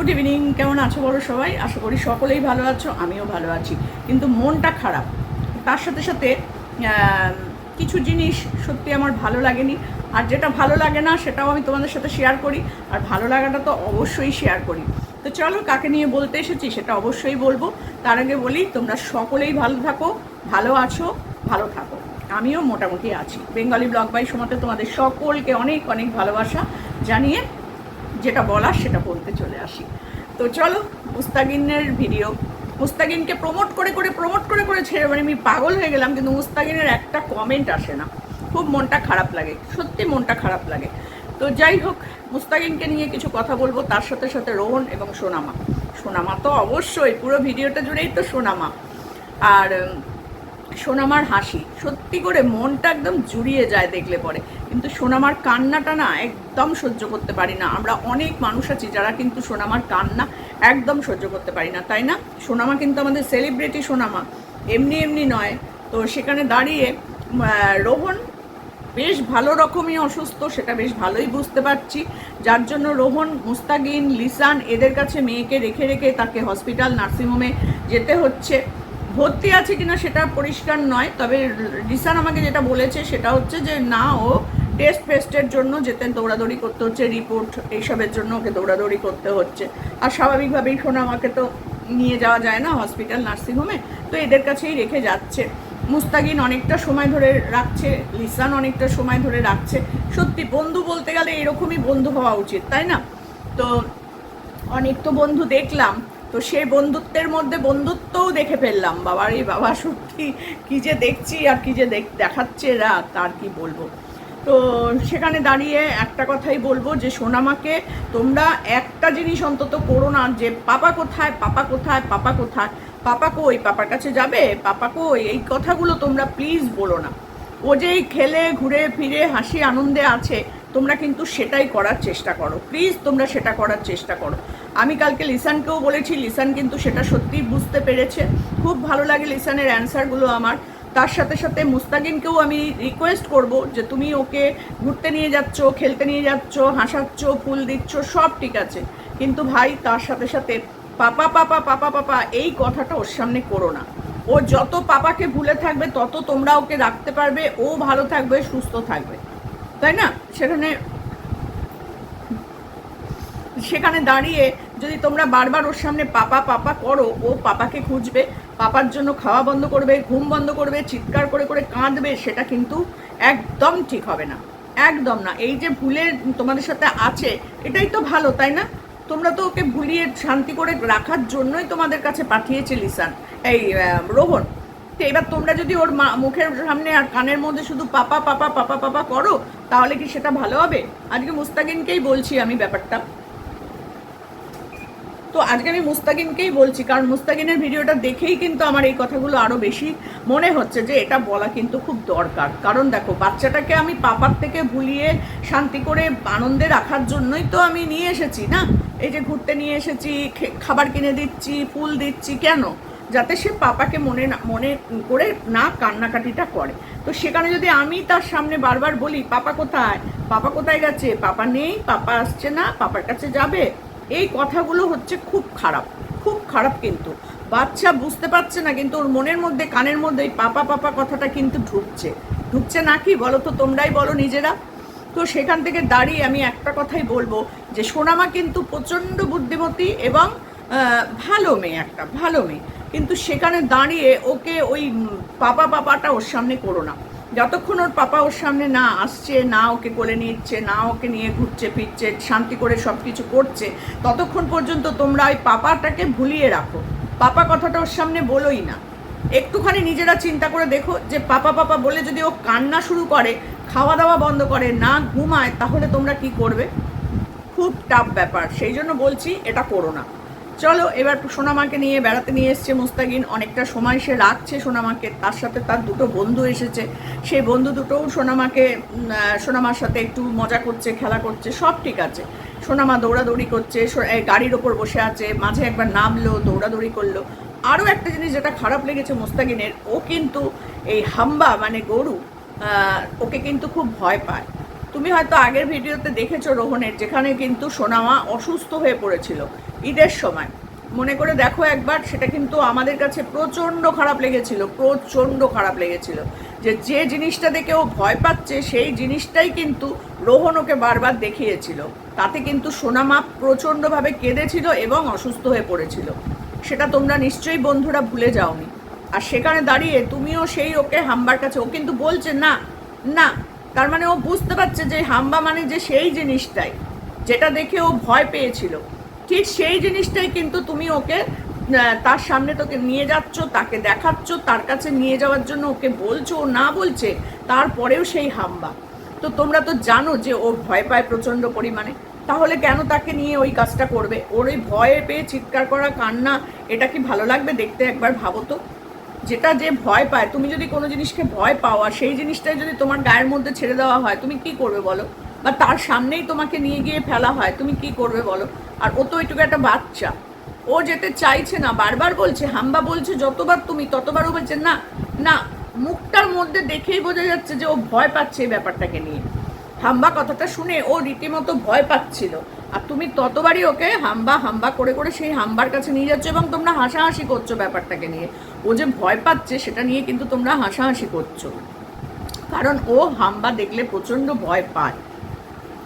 Good evening, কেমন আছো বলো সবাই? আশা করি সকলেই ভালো আছো, আমিও ভালো আছি। কিন্তু মনটা খারাপ। তার সাথে সাথে কিছু জিনিস সত্যি আমার ভালো লাগেনি। আর যেটা ভালো লাগে না, সেটাও আমি তোমাদের সাথে শেয়ার করি। আর ভালো লাগাটা তো অবশ্যই শেয়ার করি। তো চলো, কাকে নিয়ে বলতে এসেছি সেটা অবশ্যই বলব। তার আগে বলি, তোমরা সকলেই ভালো থাকো, ভালো আছো, ভালো থাকো। আমিও মোটামুটি আছি। বেঙ্গলি ব্লগ বাই সময়তে তোমাদের সকলকে অনেক অনেক ভালোবাসা জানিয়ে যেটা বলার সেটা বলতে চলে আসি। তো চলো, মুস্তাগিনের ভিডিও মুস্তাগিনকে প্রমোট করে করে প্রমোট করে করে ছেড়ে মানে আমি পাগল হয়ে গেলাম, কিন্তু মুস্তাগিনের একটা কমেন্ট আসে না। খুব মনটা খারাপ লাগে, সত্যি মনটা খারাপ লাগে। তো যাই হোক, মুস্তাগিনকে নিয়ে কিছু কথা বলব, তার সাথে সাথে রোহন এবং সোনামা। সোনামা তো অবশ্যই, পুরো ভিডিওটা জুড়েই তো সোনামা। আর সোনামার হাসি, সত্যি করে মনটা একদম জুড়িয়ে যায় দেখলে পরে। কিন্তু সোনামার কান্নাটা না একদম সহ্য করতে পারি না। আমরা অনেক মানুষ আছি যারা কিন্তু সোনামার কান্না একদম সহ্য করতে পারি না, তাই না? সোনামা কিন্তু আমাদের সেলিব্রিটি সোনামা। এমনি এমনি নয়। তো সেখানে দাঁড়িয়ে রোহন বেশ ভালো রকমই অসুস্থ, সেটা বেশ ভালোই বুঝতে পারছি। যার জন্য রোহন মুস্তাগিন লিসান এদের কাছে মেয়েকে রেখে রেখে তাকে হসপিটাল নার্সিংহোমে যেতে হচ্ছে। ভর্তি আছে কিনা সেটা পরিষ্কার নয়, তবে লিসান আমাকে যেটা বলেছে সেটা হচ্ছে যে, না, ও টেস্ট ফেস্টের জন্য যেতে দৌড়াদৌড়ি করতে হচ্ছে, রিপোর্ট এইসবের জন্য ওকে দৌড়াদৌড়ি করতে হচ্ছে। আর স্বাভাবিকভাবেই শোনা আমাকে তো নিয়ে যাওয়া যায় না হসপিটাল নার্সিংহোমে তো এদের কাছেই রেখে যাচ্ছে। মুস্তাগিন অনেকটা সময় ধরে রাখছে, লিসান অনেকটা সময় ধরে রাখছে। সত্যি, বন্ধু বলতে গেলে এরকমই বন্ধু হওয়া উচিত, তাই না? তো অনেক তো বন্ধু দেখলাম, তো সেই বন্ধুত্বের মধ্যে বন্ধুত্বও দেখে ফেললাম। বাবার এই বাবা, সত্যি, কি যে দেখছি আর কি যে দেখ- দেখাচ্ছে এরা, তার কি বলব? তো সেখানে দাঁড়িয়ে একটা কথাই বলব যে, সোনামাকে তোমরা একটা জিনিস অন্তত করো না যে, পাপা কোথায় পাপা কোথায় পাপা কোথায়? পাপা কই? পাপার কাছে যাবে? পাপা কই? এই কথাগুলো তোমরা প্লিজ বলো না। ও যেই খেলে, ঘুরে, ফিরে, হাসি, আনন্দে আছে, তোমরা কিন্তু সেটাই করার চেষ্টা করো। প্লিজ তোমরা সেটা করার চেষ্টা করো। আমি কালকে লিসানকেও বলেছি, লিসান কিন্তু সেটা সত্যিই বুঝতে পেরেছে। খুব ভালো লাগে লিসানের অ্যান্সারগুলো আমার। তার সাথে সাথে মুস্তাকিনকেও আমি রিকোয়েস্ট করব যে তুমি ওকে ঘুরতে নিয়ে যাচ্ছ, খেলতে নিয়ে যাচ্ছ, হাসাচ্ছ, ফুল দিচ্ছ, সব ঠিক আছে। কিন্তু ভাই, তার সাথে সাথে পাপা পাপা পাপা পাপা, এই কথাটা ওর সামনে করো না। ও যত পাপাকে ভুলে থাকবে, তত তোমরা ওকে রাখতে পারবে, ও ভালো থাকবে, সুস্থ থাকবে। তাই না? সেখানে সেখানে দাঁড়িয়ে যদি তোমরা বারবার ওর সামনে পাপা পাপা করো, ও পাপাকে খুঁজবে। পাপার জন্য খাওয়া বন্ধ করবে, ঘুম বন্ধ করবে, চিৎকার করে করে কাঁদবে, সেটা কিন্তু একদম ঠিক হবে না। একদম না। এই যে ভুলে তোমাদের সাথে আছে, এটাই তো ভালো, তাই না? তোমরা তো ওকে ভুলিয়ে শান্তি করে রাখার জন্যই তোমাদের কাছে পাঠিয়েছে লিসান। এই রোহন, তো এবার তোমরা যদি ওর মা- মুখের সামনে আর কানের মধ্যে শুধু পাপা পাপা পাপা পাপা করো, তাহলে কি সেটা ভালো হবে? আজকে মুস্তাকিনকেই বলছি আমি ব্যাপারটা। আজকে আমি মুস্তাকিনকেই বলছি, কারণ মুস্তাকিনের ভিডিওটা দেখেই কিন্তু আমার এই কথাগুলো আরও বেশি মনে হচ্ছে যে এটা বলা কিন্তু খুব দরকার। কারণ দেখো, বাচ্চাটাকে আমি পাপার থেকে ভুলিয়ে শান্তি করে আনন্দে রাখার জন্যই তো আমি নিয়ে এসেছি না? এই যে ঘুরতে নিয়ে এসেছি খাবার কিনে দিচ্ছি, ফুল দিচ্ছি, কেন? যাতে সে পাপাকে মনে না, মনে করে না কান্নাকাটিটা করে। তো সেখানে যদি আমি তার সামনে বারবার বলি, পাপা কোথায়? পাপা কোথায় গেছে? পাপা নেই, পাপা আসছে না, পাপার কাছে যাবে? এই কথাগুলো হচ্ছে খুব খারাপ খুব খারাপ কিন্তু। বাচ্চা বুঝতে পারছে না, কিন্তু ওর মনের মধ্যে, কানের মধ্যে এই পাপা পাপা কথাটা কিন্তু ঢুকছে। ঢুকছে নাকি বলো তো তোমরাই বলো নিজেরা। তো সেখান থেকে দাঁড়িয়ে আমি একটা কথাই বলব যে, সোনামা কিন্তু প্রচণ্ড বুদ্ধিমতী এবং ভালো মেয়ে একটা, ভালো মেয়ে। কিন্তু সেখানে দাঁড়িয়ে ওকে ওই পাপা পাপাটা ওর সামনে করো না। যতক্ষণ ওর পাপা ওর সামনে না আসছে, না ওকে কোলে নিচ্ছে, না ওকে নিয়ে ঘুরছে, ফিরছে, শান্তি করে সব কিছু করছে, ততক্ষণ পর্যন্ত তোমরা ওই পাপাটাকে ভুলিয়ে রাখো। পাপা কথাটা ওর সামনে বলোই না। একটুখানি নিজেরা চিন্তা করে দেখো যে পাপা পাপা বলে যদি ও কান্না শুরু করে খাওয়া দাওয়া বন্ধ করে, না ঘুমায়, তাহলে তোমরা কি করবে? খুব টাফ ব্যাপার। সেই জন্য বলছি, এটা করো না। চলো, এবার সোনামাকে নিয়ে বেড়াতে নিয়ে এসছে মুস্তাকিন। অনেকটা সময় সে রাখছে সোনামাকে, তার সাথে তার দুটো বন্ধু এসেছে। সেই বন্ধু দুটোও সোনামাকে সোনামার সাথে একটু মজা করছে, খেলা করছে, সব ঠিক আছে। সোনামা দৌড়াদৌড়ি করছে গাড়ির ওপর বসে আছে, মাঝে একবার নামলো, দৌড়াদৌড়ি করল। আরও একটা জিনিস যেটা খারাপ লেগেছে মুস্তাকিনের, ও কিন্তু এই হাম্বা মানে গরু ওকে কিন্তু খুব ভয় পায়। তুমি হয়তো আগের ভিডিওতে দেখেছ রোহনের, যেখানে কিন্তু সোনামা অসুস্থ হয়ে পড়েছিল ঈদের সময়। মনে করে দেখো একবার, সেটা কিন্তু আমাদের কাছে প্রচণ্ড খারাপ লেগেছিল, প্রচণ্ড খারাপ লেগেছিল। যে যে জিনিসটা দেখে ও ভয় পাচ্ছে, সেই জিনিসটাই কিন্তু রোহন ওকে বারবার দেখিয়েছিল। তাতে কিন্তু সোনামা প্রচণ্ডভাবে কেঁদেছিল এবং অসুস্থ হয়ে পড়েছিল। সেটা তোমরা নিশ্চয়ই বন্ধুরা ভুলে যাওনি। আর সেখানে দাঁড়িয়ে তুমিও সেই ওকে হাম্বার কাছে, ও কিন্তু বলছে, না না তার মানে ও বুঝতে পারছে যে হাম্বা মানে যে সেই জিনিসটাই, যেটা দেখে ও ভয় পেয়েছিল। ঠিক সেই জিনিসটাই কিন্তু তুমি ওকে তার সামনে তোকে নিয়ে যাচ্ছ, তাকে দেখাচ্ছ, তার কাছে নিয়ে যাওয়ার জন্য ওকে বলছো, ও না বলছে, তারপরেও সেই হাম্বা। তো তোমরা তো জানো যে ও ভয় পায় প্রচণ্ড পরিমাণে। তাহলে কেন তাকে নিয়ে ওই কাজটা করবে? ওর ওই ভয়ে পেয়ে চিৎকার করা, কান্না, এটা কি ভালো লাগবে দেখতে একবার ভাবো তো? যেটা যে ভয় পায়, তুমি যদি কোনো জিনিসকে ভয় পাও আর সেই জিনিসটাই যদি তোমার গায়ের মধ্যে ছেড়ে দেওয়া হয়, তুমি কি করবে বলো? বা তার সামনেই তোমাকে নিয়ে গিয়ে ফেলা হয়, তুমি কি করবে বলো? আর ও তো এটুকু একটা বাচ্চা। ও যেতে চাইছে না, বারবার বলছে, হাম্বা বলছে, যতবার তুমি, ততবার ও বলছে, না না। মুখটার মধ্যে দেখেই বোঝা যাচ্ছে যে ও ভয় পাচ্ছে এই ব্যাপারটাকে নিয়ে। হাম্বা কথাটা শুনে ও রীতিমতো ভয় পাচ্ছিল। আর তুমি ততবারই ওকে হাম্বা হাম্বা করে করে সেই হাম্বার কাছে নিয়ে যাচ্ছ এবং তোমরা হাসাহাসি করছ ব্যাপারটাকে নিয়ে। ও যে ভয় পাচ্ছে সেটা নিয়ে কিন্তু তোমরা হাসাহাসি করছ। কারণ ও হাম্বা দেখলে প্রচণ্ড ভয় পায়।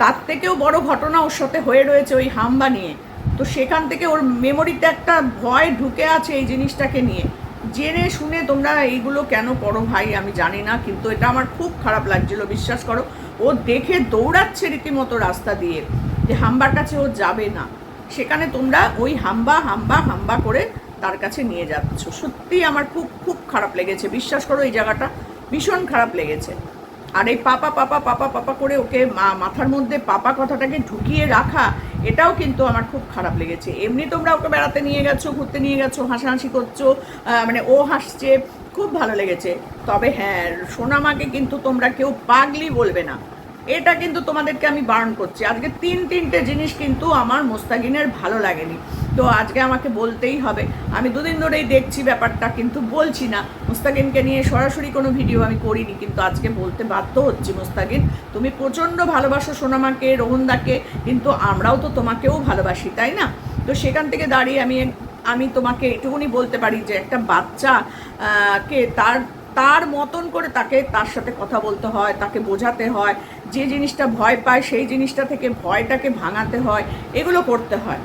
তার থেকেও বড় ঘটনা ওর সাথে হয়ে রয়েছে ওই হাম্বা নিয়ে। তো সেখান থেকে ওর মেমোরিতে একটা ভয় ঢুকে আছে এই জিনিসটাকে নিয়ে। জেনে শুনে তোমরা এইগুলো কেন করো ভাই, আমি জানি না, কিন্তু এটা আমার খুব খারাপ লাগছিল, বিশ্বাস করো। ও দেখে দৌড়াচ্ছে রীতিমতো রাস্তা দিয়ে যে হাম্বার কাছে ও যাবে না। সেখানে তোমরা ওই হাম্বা হাম্বা হাম্বা করে তার কাছে নিয়ে যাচ্ছ। সত্যি আমার খুব খুব খারাপ লেগেছে, বিশ্বাস করো এই জায়গাটা ভীষণ খারাপ লেগেছে। আর এই পাপা পাপা পাপা পাপা করে ওকে মাথার মধ্যে পাপা কথাটাকে ঢুকিয়ে রাখা এটাও কিন্তু আমার খুব খারাপ লেগেছে। এমনি তোমরা ওকে বেড়াতে নিয়ে গেছো, ঘুরতে নিয়ে গেছো, হাসাহাসি করছ মানে ও হাসছে, খুব ভালো লেগেছে। তবে হ্যাঁ সোনামাকে কিন্তু তোমরা কেউ পাগলি বলবে না। এটা কিন্তু তোমাদেরকে আমি বারণ করছি। আজকে তিন তিনটে জিনিস কিন্তু আমার মোস্তাকিনের ভালো লাগেনি। তো আজকে আমাকে বলতেই হবে। আমি দুদিন ধরেই দেখছি ব্যাপারটা, কিন্তু বলছি না। মুস্তাকিনকে নিয়ে সরাসরি কোনো ভিডিও আমি করিনি, কিন্তু আজকে বলতে বাধ্য হচ্ছি মুস্তাকিন তুমি প্রচণ্ড ভালোবাসো সোনামাকে, রোহনদাকে, কিন্তু আমরাও তো তোমাকেও ভালোবাসি, তাই না? তো সেখান থেকে দাঁড়িয়ে আমি আমি তোমাকে এটুকুনি বলতে পারি যে একটা বাচ্চা কে তার তার মতন করে তাকে তার সাথে কথা বলতে হয়, তাকে বোঝাতে হয় যে জিনিসটা ভয় পায়, সেই জিনিসটা থেকে ভয়টাকে ভাঙাতে হয়, এগুলো করতে হয়।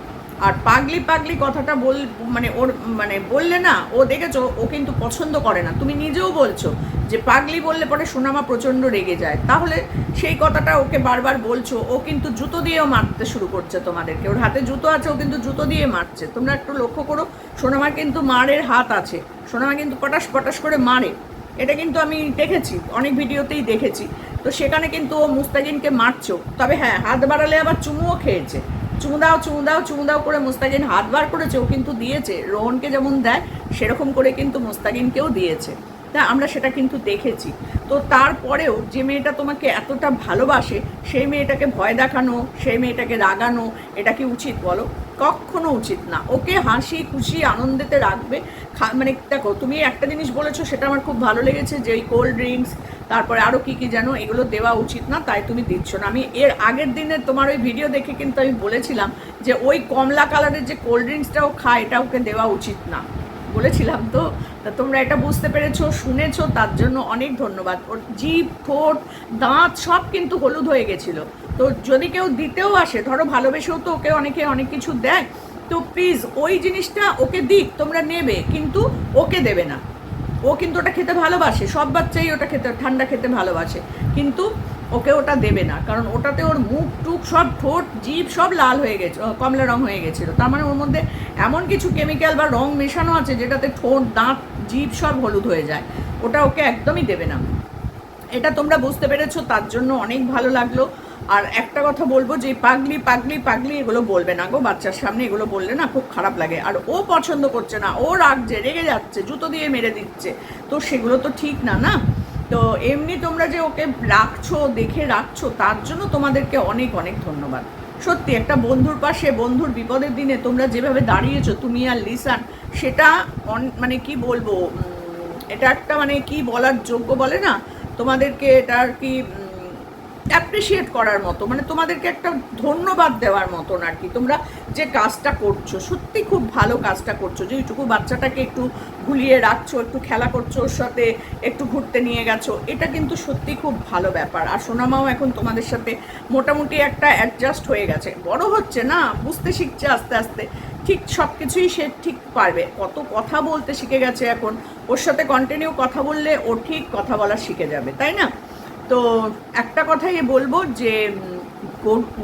আর পাগলি পাগলি কথাটা বল মানে ওর মানে বললে না, ও দেখেছ, ও কিন্তু পছন্দ করে না। তুমি নিজেও বলছো যে পাগলি বললে পরে সোনামা প্রচণ্ড রেগে যায়। তাহলে সেই কথাটা ওকে বারবার বলছো, ও কিন্তু জুতো দিয়েও মারতে শুরু করছে তোমাদেরকে। ওর হাতে জুতো আছে, ও কিন্তু জুতো দিয়ে মারছে। তোমরা একটু লক্ষ্য করো সোনামার কিন্তু মারের হাত আছে। সোনামা কিন্তু পটাশ পটাশ করে মারে। এটা কিন্তু আমি দেখেছি, অনেক ভিডিওতেই দেখেছি। তো সেখানে কিন্তু ও মুস্তাকিনকে মারছো। তবে হ্যাঁ হাত বাড়ালে আবার চুমুও খেয়েছে। চুমু দাও চুমু দাও চুমু দাও করে মুস্তাকিন হাত বার করেছে, ও কিন্তু দিয়েছে। রোহনকে যেমন দেয়, সেরকম করে কিন্তু মুস্তাকিনকেও দিয়েছে। তা আমরা সেটা কিন্তু দেখেছি। তো তারপরেও যে মেয়েটা তোমাকে এতটা ভালোবাসে, সেই মেয়েটাকে ভয় দেখানো, সেই মেয়েটাকে রাগানো, এটা কি উচিত বলো? কখনো উচিত না। ওকে হাসি খুশি আনন্দেতে রাখবে। মানে দেখো, তুমি একটা জিনিস বলেছ, সেটা আমার খুব ভালো লেগেছে যে ওই কোল্ড ড্রিঙ্কস তারপরে আরও কী কী যেন এগুলো দেওয়া উচিত না, তাই তুমি দিচ্ছ না। আমি এর আগের দিনে তোমার ওই ভিডিও দেখে কিন্তু আমি বলেছিলাম যে ওই কমলা কালারের যে কোল্ড ড্রিঙ্কসটাও খায় এটা ওকে দেওয়া উচিত না। বলেছিলাম তো, তা তোমরা এটা বুঝতে পেরেছ, শুনেছো, তার জন্য অনেক ধন্যবাদ। ওর জিভ, ঠোঁট, দাঁত সব কিন্তু হলুদ হয়ে গেছিল। তো যদি কেউ দিতেও আসে, ধরো ভালোবেসেও তো ওকে অনেকে অনেক কিছু দেয়, তো প্লিজ ওই জিনিসটা ওকে দিক, তোমরা নেবে, কিন্তু ওকে দেবে না। ও কিন্তু ওটা খেতে ভালোবাসে, সব বাচ্চাই ওটা খেতে, ঠান্ডা খেতে ভালোবাসে। কিন্তু ওকে ওটা দেবে না, কারণ ওটাতে ওর মুখ টুক সব ঠোঁট, জিভ সব লাল হয়ে গেছে কমলা রং হয়ে গেছিল। তার মানে ওর মধ্যে এমন কিছু কেমিক্যাল বা রং মেশানো আছে যেটাতে ঠোঁট, দাঁত, জিভ সব হলুদ হয়ে যায়। ওটা ওকে একদমই দেবে না। এটা তোমরা বুঝতে পেরেছ, তার জন্য অনেক ভালো লাগল। আর একটা কথা বলব যে পাগলি পাগলি পাগলি, এগুলো বলবে না গো। বাচ্চার সামনে এগুলো বললে না খুব খারাপ লাগে। আর ও পছন্দ করছে না। ও রাগছে রেগে যাচ্ছে, জুতো দিয়ে মেরে দিচ্ছে। তো সেগুলো তো ঠিক না না? তো এমনি তোমরা যে ওকে রাখছো, দেখে রাখছো, তার জন্য তোমাদেরকে অনেক অনেক ধন্যবাদ। সত্যি, একটা বন্ধুর পাশে, বন্ধুর বিপদের দিনে তোমরা যেভাবে দাঁড়িয়েছো, তুমি আর লিসান সেটা মানে কি বলব এটা একটা মানে কি বলার যোগ্য বলে না? তোমাদেরকে এটা আর কি অ্যাপ্রিসিয়েট করার মতো মানে তোমাদেরকে একটা ধন্যবাদ দেওয়ার মতন আর কি। তোমরা যে কাজটা করছ, সত্যি খুব ভালো কাজটা করছ, যে এইটুকু বাচ্চাটাকে একটু ভুলিয়ে রাখছো, একটু খেলা করছ, ওর সাথে একটু ঘুরতে নিয়ে গেছো, এটা কিন্তু সত্যি খুব ভালো ব্যাপার। আর সোনামাও এখন তোমাদের সাথে মোটামুটি একটা অ্যাডজাস্ট হয়ে গেছে। বড় হচ্ছে না, বুঝতে শিখছে আস্তে আস্তে। ঠিক সব কিছুই সে ঠিক পারবে। কত কথা বলতে শিখে গেছে এখন। ওর সাথে কন্টিনিউ কথা বললে ও ঠিক কথা বলা শিখে যাবে, তাই না? তো একটা কথাই বলব যে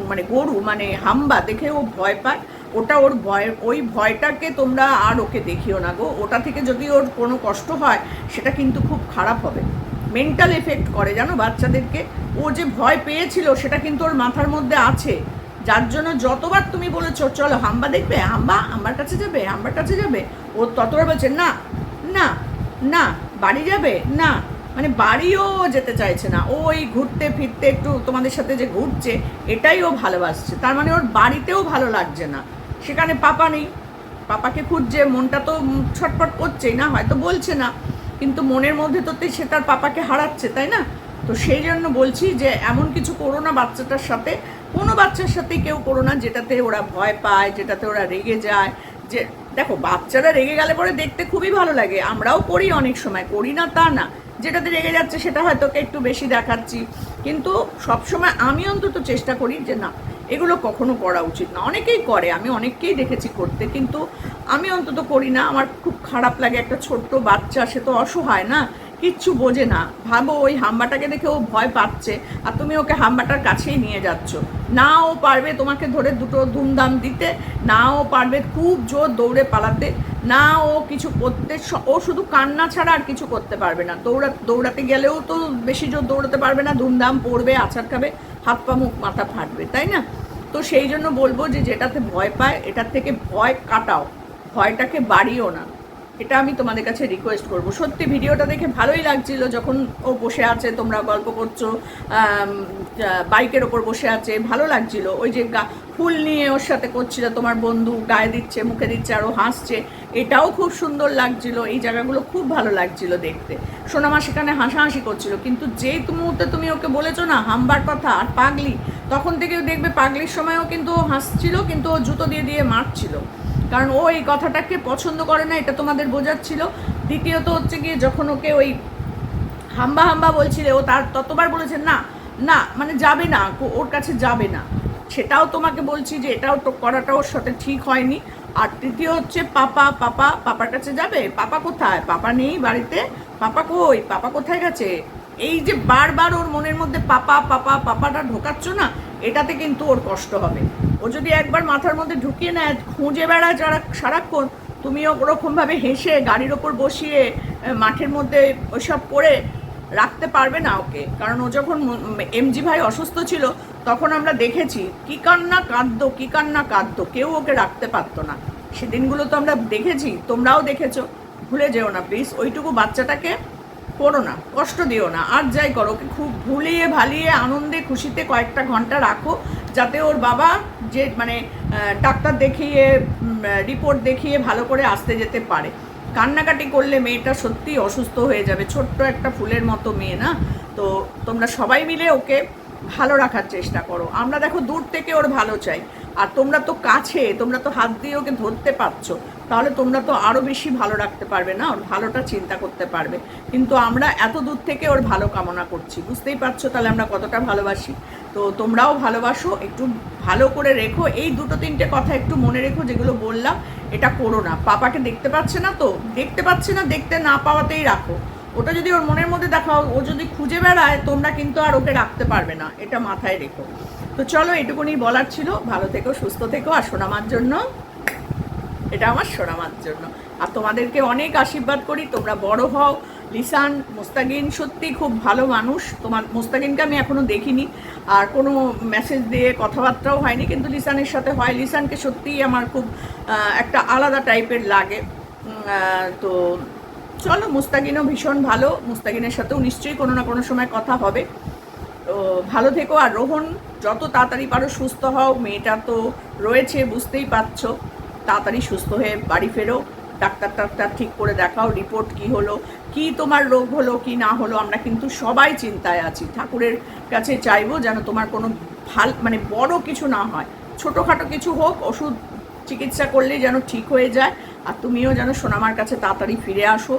মানে গরু মানে হাম্বা দেখে ও ভয় পায়। ওটা ওর ভয়, ওই ভয়টাকে তোমরা আর ওকে দেখিও না গো। ওটা থেকে যদি ওর কোনো কষ্ট হয়, সেটা কিন্তু খুব খারাপ হবে। মেন্টাল এফেক্ট করে, জানো বাচ্চাদেরকে। ও যে ভয় পেয়েছিল, সেটা কিন্তু ওর মাথার মধ্যে আছে। যার জন্য যতবার তুমি বলেছ, চলো হাম্বা দেখবে, হাম্বা আমার কাছে যাবে, হাম্বার কাছে যাবে, ও ততবার বলছে, না না না, বাড়ি যাবে, না মানে বাড়িও যেতে চাইছে না। ও ওই ঘুরতে ফিরতে একটু তোমাদের সাথে যে ঘুরছে, এটাই ও ভালোবাসছে। তার মানে ওর বাড়িতেও ভালো লাগছে না। সেখানে পাপা নেই। পাপাকে খুঁজছে, মনটা তো ছটফট করছেই না, হয়তো বলছে না। কিন্তু মনের মধ্যে তো সে তার পাপাকে হারাচ্ছে, তাই না? তো সেই জন্য বলছি যে এমন কিছু করো না বাচ্চাটার সাথে। কোনো বাচ্চার সাথেই কেউ করো না যেটাতে ওরা ভয় পায়, যেটাতে ওরা রেগে যায়। যে দেখো, বাচ্চারা রেগে গেলে পরে দেখতে খুবই ভালো লাগে। আমরাও করি অনেক সময়। করি না তা না। যেটাতে রেগে যাচ্ছে সেটা হয়তো একটু বেশি দেখাচ্ছি। কিন্তু সবসময় আমি অন্তত চেষ্টা করি যে না, এগুলো কখনো করা উচিত না। অনেকেই করে, আমি অনেককেই দেখেছি করতে, কিন্তু আমি অন্তত করি না। আমার খুব খারাপ লাগে একটা ছোট্ট বাচ্চা, সে তো অসহায় না, কিচ্ছু বোঝে না। ভাবো, ওই হাম্বাটাকে দেখে ও ভয় পাচ্ছে, আর তুমি ওকে হাম্বাটার কাছেই নিয়ে যাচ্ছ। না ও পারবে তোমাকে ধরে দুটো ধুমধাম দিতে, না ও পারবে খুব জোর দৌড়ে পালাতে। না, ও কিছু করতে ও শুধু কান্না ছাড়া আর কিছু করতে পারবে না। দৌড়া দৌড়াতে গেলেও তো বেশি জোর দৌড়াতে পারবে না, ধুমধাম পড়বে, আছাড় খাবে, হাত পা, মুখ, মাথা ফাটবে, তাই না? তো সেই জন্য বলব যে যেটাতে ভয় পায়, এটার থেকে ভয় কাটাও। ভয়টাকে বাড়িও না। এটা আমি তোমাদের কাছে রিকোয়েস্ট করব। সত্যি ভিডিওটা দেখে ভালোই লাগছিল যখন ও বসে আছে, তোমরা গল্প করছ বাইকের ওপর বসে আছে, ভালো লাগছিল। ওই যে ফুল নিয়ে ওর সাথে করছিল, তোমার বন্ধু গায়ে দিচ্ছে, মুখে দিচ্ছে আরও হাসছে। এটাও খুব সুন্দর লাগছিল, এই জায়গাগুলো খুব ভালো লাগছিল দেখতে। সোনামা সেখানে হাসাহাসি করছিল, কিন্তু যেই তুমি মুহূর্তে তুমি ওকে বলেছ না, হাম্বার কথা আর পাগলি, তখন থেকেও দেখবে পাগলির সময়ও কিন্তু ও হাসছিল, কিন্তু ও জুতো দিয়ে দিয়ে মারছিল। কারণ ও এই কথাটাকে পছন্দ করে না, এটা তোমাদের বোঝাচ্ছিল। দ্বিতীয়ত হচ্ছে গিয়ে যখন ওকে ওই হাম্বা হাম্বা বলছিলে, ও তার ততবার বলেছে, না না মানে যাবে না ওর কাছে যাবে না। সেটাও তোমাকে বলছি যে এটাও তো করাটা ওর সাথে ঠিক হয়নি। আর তৃতীয় হচ্ছে পাপা পাপা, পাপার কাছে যাবে? পাপা কোথায়? পাপা নেই বাড়িতে? পাপা কই? পাপা কোথায় গেছে? এই যে বারবার ওর মনের মধ্যে পাপা পাপা, পাপাটা ঢোকাচ্ছ না, এটাতে কিন্তু ওর কষ্ট হবে। ও যদি একবার মাথার মধ্যে ঢুকিয়ে নেয়, খুঁজে বেড়ায় যারা সারাক্ষণ, তুমিও ওরকমভাবে হেসে গাড়ির ওপর বসিয়ে মাঠের মধ্যে ওইসব করে রাখতে পারবে না ওকে। কারণ ও যখন এমজি ভাই অসুস্থ ছিল তখন আমরা দেখেছি, কি কান্না কাঁদতো, কি কান্না কাঁদতো, কেউ ওকে রাখতে পারতো না। সেদিনগুলো তো আমরা দেখেছি, তোমরাও দেখেছ। ভুলে যেও না প্লিজ ওইটুকু বাচ্চাটাকে করো না, কষ্ট দিও না, আর যাই করো, ওকে খুব ভুলিয়ে ভালিয়ে আনন্দে, খুশিতে কয়েকটা ঘণ্টা রাখো, যাতে ওর বাবা যে মানে ডাক্তার দেখিয়ে রিপোর্ট দেখিয়ে ভালো করে আসতে যেতে পারে। কান্নাকাটি করলে মেয়েটা সত্যি অসুস্থ হয়ে যাবে, ছোট্ট একটা ফুলের মতো মেয়ে না? তো তোমরা সবাই মিলে ওকে ভালো রাখার চেষ্টা করো। আমরা দেখো দূর থেকে ওর ভালো চাই। আর তোমরা তো কাছে, তোমরা তো হাত দিয়ে ওকে ধরতে পারছ। তাহলে তোমরা তো আরও বেশি ভালো রাখতে পারবে না, ওর ভালোটা চিন্তা করতে পারবে। কিন্তু আমরা এত দূর থেকে ওর ভালো কামনা করছি। বুঝতেই পারছ তাহলে আমরা কতটা ভালোবাসি? তো তোমরাও ভালোবাসো, একটু ভালো করে রেখো। এই দুটো তিনটে কথা একটু মনে রেখো যেগুলো বললাম। এটা করো না। পাপাকে দেখতে পাচ্ছে না তো? দেখতে পাচ্ছে না, দেখতে না পাওয়াতেই রাখো। ওটা যদি ওর মনের মধ্যে দেখাও, ও যদি খুঁজে বেড়ায়, তোমরা কিন্তু আর ওকে রাখতে পারবে না। এটা মাথায় রেখো। তো চলো, এটুকুনি বলার ছিল। ভালো থেকো, সুস্থ থেকো, আর সোনামার জন্য, এটা আমার সোনামার জন্য। আর তোমাদেরকে অনেক আশীর্বাদ করি। তোমরা বড় হও। লিসান, মোস্তাকিন, সত্যি খুব ভালো মানুষ। তোমার, মোস্তাকিনকে আমি এখনও দেখিনি। আর কোনো মেসেজ দিয়ে কথাবার্তাও হয়নি, কিন্তু লিসানের সাথে হয়। লিসানকে সত্যিই আমার খুব একটা আলাদা টাইপের লাগে। তো চলো মুস্তাকিনও ভীষণ ভালো। মুস্তাকিনের সাথেও নিশ্চয়ই কোনো না কোনো সময় কথা হবে। তো ভালো থেকো, আর রোহন, যত তাড়াতাড়ি পারো সুস্থ হও। মেয়েটা তো রয়েছে, বুঝতেই পারছ। তাড়াতাড়ি সুস্থ হয়ে বাড়ি ফেরো। ডাক্তার টাক্তার ঠিক করে দেখাও, রিপোর্ট কি হলো, কি তোমার রোগ হলো, কি না হলো, আমরা কিন্তু সবাই চিন্তায় আছি। ঠাকুরের কাছে চাইব যেন তোমার কোনো ভালো মানে বড় কিছু না হয়। ছোটোখাটো কিছু হোক, ওষুধ চিকিৎসা করলেই যেন ঠিক হয়ে যায়। আর তুমিও যেন সোনামার কাছে তাড়াতাড়ি ফিরে আসো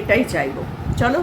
এটাই চাইব। চলো।